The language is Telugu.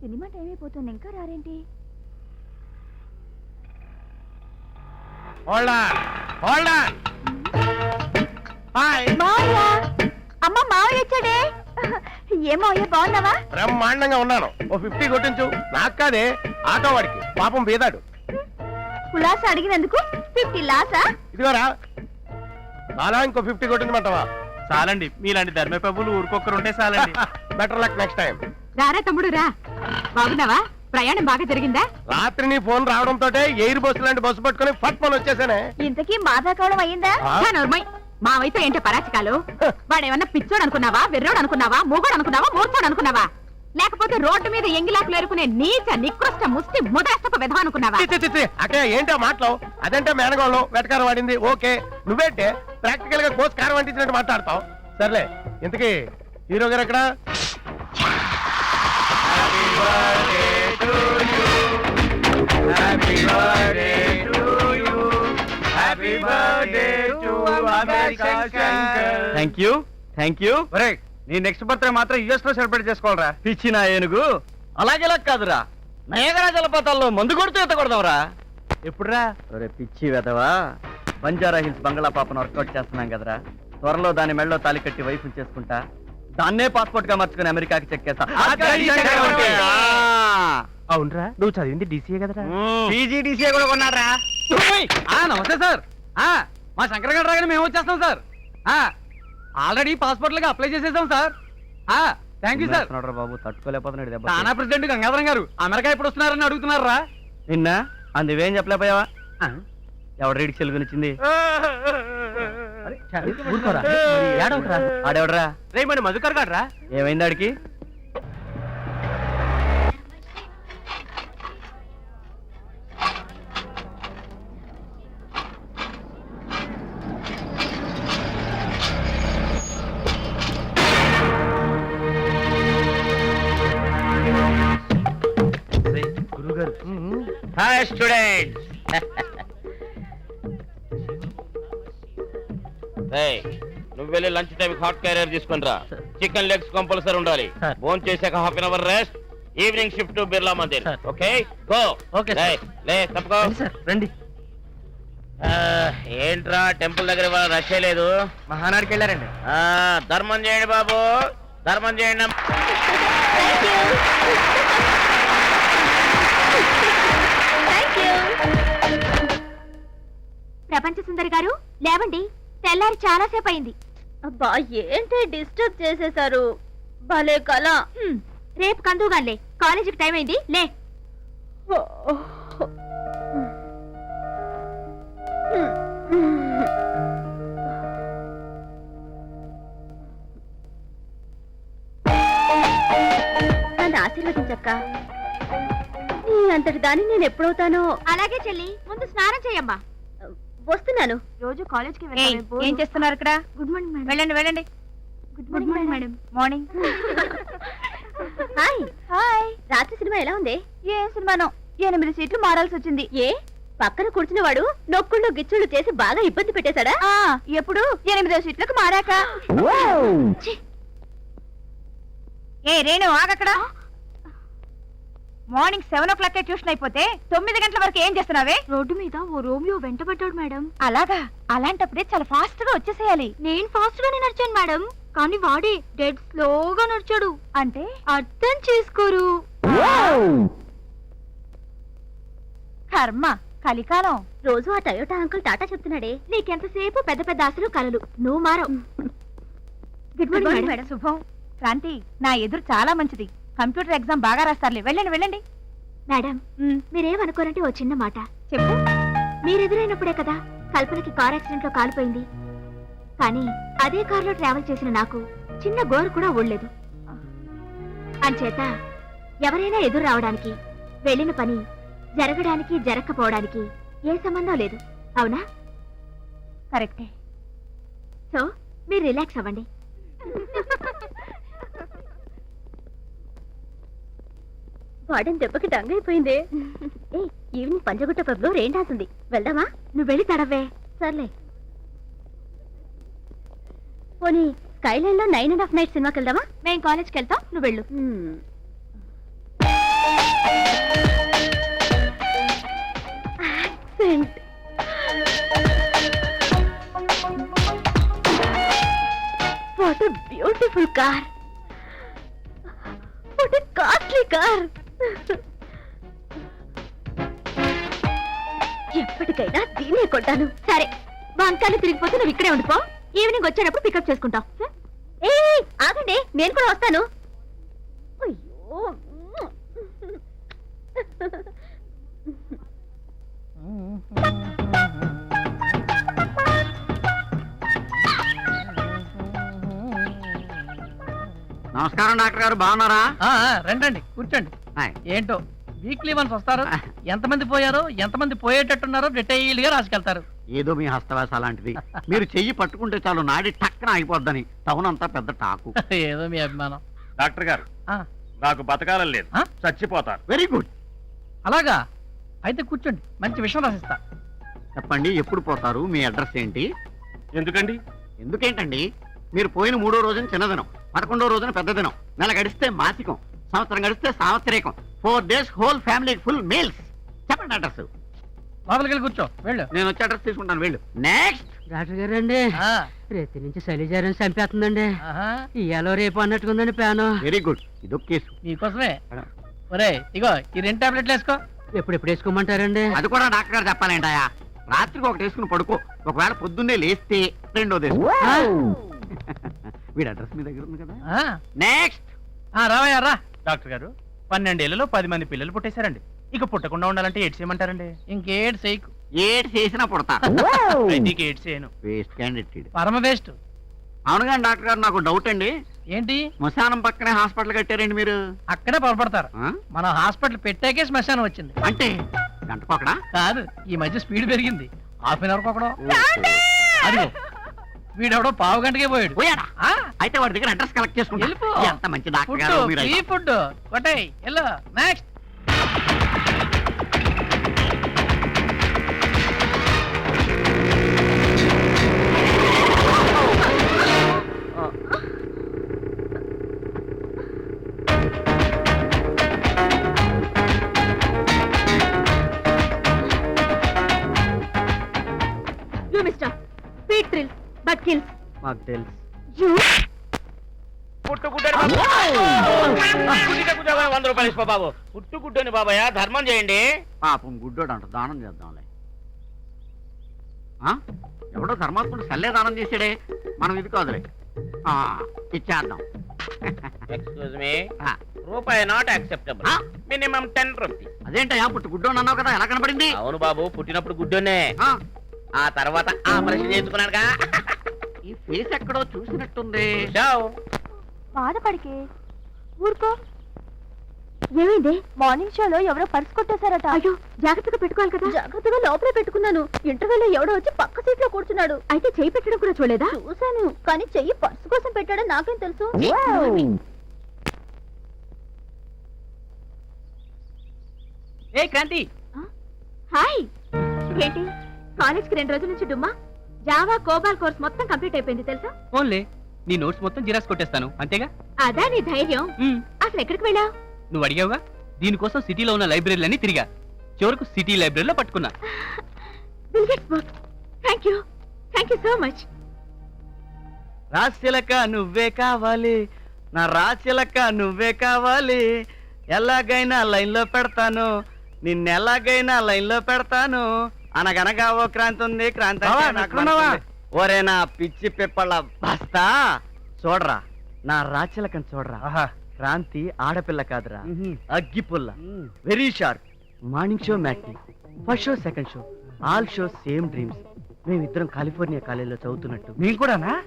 సినిమా టైం అయిపోతుంది. ఇంకా రారేంటి? మావయ్య! అమ్మ మావయ్య వచ్చాడే. ఏమో అయ్యా బాగున్నావా? బ్రహ్మాండంగా ఉన్నాను. ఓ ఫిఫ్టీ కొట్టించు. నాకు కాదే ఆటో వాడికి. పాపం బీదాడు. కులాస అడిగినందుకు? ఫిఫ్టీ లాసా? ఇదిగోరా అలా ఇంకో ఫిఫ్టీ కొట్టించమంటావా? చాలండి మీలాంటి ధర్మ ప్రభులు ఊరికొక్కరు ఉంటే చాలండి బెటర్ లక్ నెక్స్ట్ టైం రారా తమ్ముడు రా. బాగున్నావా? ప్రయాణం బాగా జరిగిందా? రాత్రి నీ ఫోన్ రావడంతో ఎయిర్ బస్సు లాంటి బస్సు పట్టుకొని ఫట్ మన వచ్చేసానే. ఇంతకీ మాదా కావడం అయ్యిందా? నోర్మై మావైతే ఏంటో పరాచకాలు? వాడేమన్నా పిచ్చోడు అనుకున్నావా? వెర్రోడు అనుకున్నావా? మూగోడు అనుకున్నావా? మూర్చోడు అనుకున్నావా? లేకపోతే రోడ్డు మీద ఎంగిలాకులు ఎరుకునే నీచ నికృష్ట ముష్టి ముదాష్టపు విధం అనుకున్నావా. అక్కడ ఏంటో మాటలు? అదంటే మేనగోళం వెటకారం వాడింది. ఓకే. నువ్వేంటే ప్రాక్టికల్గా కోర్స్ కారం అంటించినట్టు మాట్లాడతావు. సర్లే. ఇంతకీ హీరో గారు ఎక్కడ? థ్యాంక్ యూ థ్యాంక్ యూ నీ నెక్స్ట్ బర్త్డే మాత్రం యుఎస్లో సెలబ్రేట్ చేసుకోవాలరా. పిచ్చిన ఏనుగు. అలాగేలా కాదురా. నయగరా జలపాతాల్లో మందు కొడుతూ ఎత్తకూడదాంరా ఎప్పుడురా? ఒరే పిచ్చి వెదవా బంజారా హిల్స్ బంగ్లా పాపను వర్కౌట్ చేస్తున్నాం కదరా. త్వరలో దాని మెళ్ళలో తాలి కట్టి వైఫ్ చేసుకుంటా. దాన్నే పాస్పోర్ట్గా మార్చుకుని అమెరికాకి చెక్కేస్తా. అవునరా? నువ్వు చదివింది డీసీఏ కదరా? పీజీడీసీఏ కూడా కొన్నారా నమస్తే సార్. ఆ, మా శంకర్ గారు రాగానే మేము వచ్చేస్తాం సార్. ఆల్రెడీ పాస్పోర్ట్లకు అప్లై చేసేసాం సార్. Thank you sir. బాబు? తట్టుకోలేకపోతున్నాడు తానా ప్రెసిడెంట్ గంగాధరం గారు అమెరికా ఎప్పుడు వస్తున్నారని అడుగుతున్నారా? నిన్న అందువేం చెప్పలేకపోయావా? ఎవడు రీడికి సెలుగునిచ్చింది ఆడెవడరా రే. మరి మధుకర్ గారు ఏమైంది ఆడికి? నువ్వు వెళ్ళి లంచ్ టైం హాట్ క్యారియర్ తీసుకుని రా. చికెన్ లెగ్స్ కంపల్సరీ ఉండాలి. ఫోన్ చేశాక half an hour rest evening shift to Birla Mandir. Okay go Okay, sir. లే తప్పుకో. సార్ రండి. ఆ, ఏంట్రా టెంపుల్ దగ్గర ఇవాళ రష్ లేదు? మహానాడికి వెళ్ళారండి. ఆ, ధర్మం చేయండి బాబు. ధర్మం చేయండి. ప్రపంచ సుందరి గారు లేవండి. తెల్లారి చాలా సేపు అయింది అబ్బా ఏంటి డిస్టర్బ్ చేసేశారు? భలే హ్మ్, రేపు కందుగాలే కాలేజీకి టైం అయింది లే. నన్ను ఆశీర్వదించక్క. నీ అంతటి దాన్ని నేను ఎప్పుడవుతానో? అలాగే చెల్లి ముందు స్నానం చేయమ్మా. వస్తున్నాను. రోజు కాలేజ్కి ఏయ్, ఏం చేస్తున్నారు ఇక్కడ? Good morning madam. వెళ్ళండి వెళ్ళండి. Good morning madam. Morning hi hi రాత్రి సినిమా ఎలా ఉంది? ఏ సినిమానో? ఎనిమిది సీట్లు మారాల్సి వచ్చింది. ఏ? పక్కన కూర్చున్న వాడు నొక్కుళ్ళు గిచ్చుళ్ళు చేసి బాగా ఇబ్బంది పెట్టేశాడా? ఆ ఎప్పుడు? ఎనిమిదో సీట్లకు మారాక. ఏ రేణు ఆగక్కడ. Morning seven o'clock tuition అయిపోతే తొమ్మిది గంటల వరకు ఏం చేస్తున్నావే? రోడ్డు మీద ఓ రోమియో వెంటబడ్డాడు మేడం. అలాగా? అలాంటప్పుడే చాలా ఫాస్ట్గా వచ్చేసేయాలి. నేను ఫాస్ట్ గానే నడిచాను మేడం. కానీ వాడే డెడ్ స్లోగా నడిచాడు. అంటే? అర్థం చేసుకోరు. కర్మ కలికాలం. రోజు ఆ టయోటా అంకుల్ టాటా చెప్తున్నాడే నీకెంతసేపు పెద్ద పెద్ద ఆశలు కలలు? నువ్వు మారవు. Good morning madam. శుభం. క్రాంతి నా ఎదురు చాలా మంచిది. కంప్యూటర్ ఎగ్జామ్ బాగా రాస్తారులే. వెళ్ళండి వెళ్ళండి. మేడం మీరేమనుకోరంటే ఓ చిన్న మాట. చెప్పు. మీరెదురైనప్పుడే కదా కల్పనకి కార్ యాక్సిడెంట్లో కాలిపోయింది. కానీ అదే కారులో ట్రావెల్ చేసిన నాకు చిన్న గోరు కూడా ఊడలేదు. అంచేత ఎవరైనా ఎదురు రావడానికి వెళ్ళిన పని జరగడానికి జరగకపోవడానికి ఏ సంబంధం లేదు. అవునా? కరెక్టే. సో మీరు రిలాక్స్ అవ్వండి. వాడని దెబ్బకి దంగైపోయిందే. అయిపోయింది ఈవినింగ్ పంచగుట్ట పబ్లో రెయిన్ వెళ్దామా? నువ్వు వెళ్ళి తడవే. సర్లే. పోనీ స్కైలైన్లో నైన్ అండ్ హాఫ్ నైట్ సినిమాకి వెళ్దామా? మేము కాలేజ్కి వెళ్తాం నువ్వు వెళ్ళు. Accent. What beautiful car. What costly car. ఎప్పటికైనా దీనే కొట్టాను సరే వంకాయలు తిరిగిపోతే నువ్వు ఇక్కడే ఉండిపో. ఈవినింగ్ వచ్చేటప్పుడు పికప్ చేసుకుంటాం. ఏ ఆగండి నేను కూడా వస్తాను. అయ్యో నమస్కారం డాక్టర్ గారు. బాగున్నారా? రండి రండి. కూర్చోండి. హాయ్. ఏంటో? వీక్లీ వన్స్ వస్తారు. ఎంతమంది పోయారో ఎంతమంది పోయేటట్టున్నారో డీటెయిల్గా రాసుకెళ్తారు. ఏదో మీ హస్తవేశ లాంటిది మీరు చెయ్యి పట్టుకుంటే చాలు నాడి టక్కన అయిపోద్దని టౌన్ అంతా పెద్ద టాకు. ఏదో మీ అభిమానం. డాక్టర్ గారు ఆ, నాకు బతకాలని లేదు. ఆ? చచ్చిపోతాను. Very good. అలాగా? అయితే కూర్చోండి. మంచి విషయం రాసిస్తా. చెప్పండి ఎప్పుడు పోతారు? మీ అడ్రస్ ఏంటి? ఎందుకండి? ఎందుకేంటండి? మీరు పోయిన మూడో రోజున చిన్నదినం పదకొండో రోజున పెద్ద దినం నెల గడిస్తే మాసికం. సంవత్సరం గడిస్తే సావత్రికం four days whole family full meals చెప్పండి అడ్రస్. లోపలికి వెళ్ళి కూర్చో. వెళ్ళు. నేను వచ్చి అడ్రస్ తీసుకుంటాను వెళ్ళు. నెక్స్ట్ డాక్టర్ గారు అండి ఆ, రేతి నుంచి శైలిజారం చంపేస్తుందండి. ఆహా, ఇయ్యాలో రేపు అన్నట్టుకుందండి ప్యాను. వెరీ గుడ్ ఇదొక కేసు. మీకోసమే ఒరే ఇగో ఈ రెండు టాబ్లెట్లు వేసుకో. ఎప్పుడెప్పుడు వేసుకోమంటారండి? అది కూడా డాక్టర్ గారు చెప్పాలేంటాయా రాత్రికి ఒకటి వేసుకుని పడుకో. ఒకవేళ పొద్దున్నే లేస్తే రెండోది వీడి అడ్రస్ మీ దగ్గర ఉంది కదా. ఆ, నెక్స్ట్ ఆ, రావయ్యా రా. డాక్టర్ గారు పన్నెండేళ్ళలో పది మంది పిల్లలు పుట్టేశారండి. ఇక పుట్టకుండా ఉండాలంటే ఏడ్స్ చేయమంటారండి? ఇంకేడు చేయకు. ఏడు చేసినా పుడతా. ఏడ్స్ చేయను. వేస్ట్ క్యాండిడేట్ పరమ వేస్ట్. అవును కానీ డాక్టర్ గారు నాకు డౌట్ అండి. ఏంటి? శ్మశానం పక్కనే హాస్పిటల్ కట్టారండి మీరు? అక్కడే పొరపడతారు? మన హాస్పిటల్ పెట్టాకే శ్మశానం వచ్చింది. అంటే? గంటకొకడా కాదు ఈ మధ్య స్పీడ్ పెరిగింది. హాఫ్ అన్ అవర్ ఒకడో అదిగో. వీడెవడో పావు గంటకే పోయాడు. పోయాడా? ఆ, అయితే వాడి దగ్గర అడ్రస్ కలెక్ట్ చేసుకుంటా. వెళ్ళిపో. ఎంత మంచి డాక్టర్ ఫుడ్ గారు మీరు ఫ్రీ అయితే. ఫుడ్ కొట్టాయి ఎల్లో నెక్స్ట్ మాకు తెలుసు. యూ వంద రూపాయలు ఇసుకో బాబు. బాబాయ్ ధర్మం చేయండి. పాపం గుడ్డోడు అంట దానం చేద్దాంలే. ఆ? ఎవడో ధర్మాత్ముడు సల్లే దానం చేసాడే మనం ఇది కాదులే. ఇచ్చేద్దాం. ఎక్స్క్యూజ్ మీ రూపాయి not acceptable? Minimum ten rupees అదేంటయ్యా పుట్టు గుడ్డోడు అన్నావు కదా ఎలా కనపడింది అవును బాబు పుట్టినప్పుడు గుడ్డనే ఆ, ఆ తర్వాత ఆపరేషన్ చేసుకున్నాడుగా ఈ ఫేస్ ఎక్కడో చూసినట్టుంది. బాధపడికే. ఊరుకో. ఏమైంది? మార్నింగ్ షోలో ఎవరో పర్స్ కొట్టేశారట. అయ్యో జాగ్రత్తగా పెట్టుకోవాలి కదా. జాగ్రత్తగా లోపలే పెట్టుకున్నాను. ఇంటర్వెల్లో ఎవడో వచ్చి పక్క సీట్లో కూర్చున్నాడు. అయితే చెయ్యి పెట్టడం కూడా చూడలేదా? చూశాను కానీ చెయ్యి పర్సు కోసం పెట్టాడని నాకేం తెలుసు? ఏ క్రాంతి. హాయ్. ఏంటి? కాలేజ్కి రెండు రోజుల నుంచి డుమ్మా? జావా కోబాల్ కోర్స్ మొత్తం కంప్లీట్ అయిపోయింది తెలుసా? ఓన్లే నీ నోట్స్ మొత్తం జిరాక్స్ కొట్టేస్తాను అంతేగా? అదా నీ ధైర్యం. అసలు ఎక్కడికి వెళ్ళావు? నువ్వు అడిగావుగా? దీనికోసం సిటీలో ఉన్న లైబ్రరీలన్నీ తిరిగా. చివరకు సిటీ లైబ్రరీలో పట్టుకున్నా. Bill Gates book thank you thank you so much రాశిలక నువ్వే కావాలి. నా రాశిలక నువ్వే కావాలి. ఎలాగైనా లైన్లో పెడతాను. నిన్నెలాగైనా లైన్లో పెడతాను. అనగనగా ఓ క్రాంతి ఉంది క్రాంతి అంటే నాకు ఎక్కడున్నావా? ఒరే నా పిచ్చి పిప్పళ్ళ బస్తా. చూడరా నా రాచలకం చూడరా. ఆహా. క్రాంతి ఆడపిల్ల కాదురా. అగ్గిపుల్ల very sharp. Morning show matinee first show second show. All show same dreams. మేమిద్దరం కాలిఫోర్నియా కాలేజీలో చదువుతున్నట్టు. మేము కూడానా?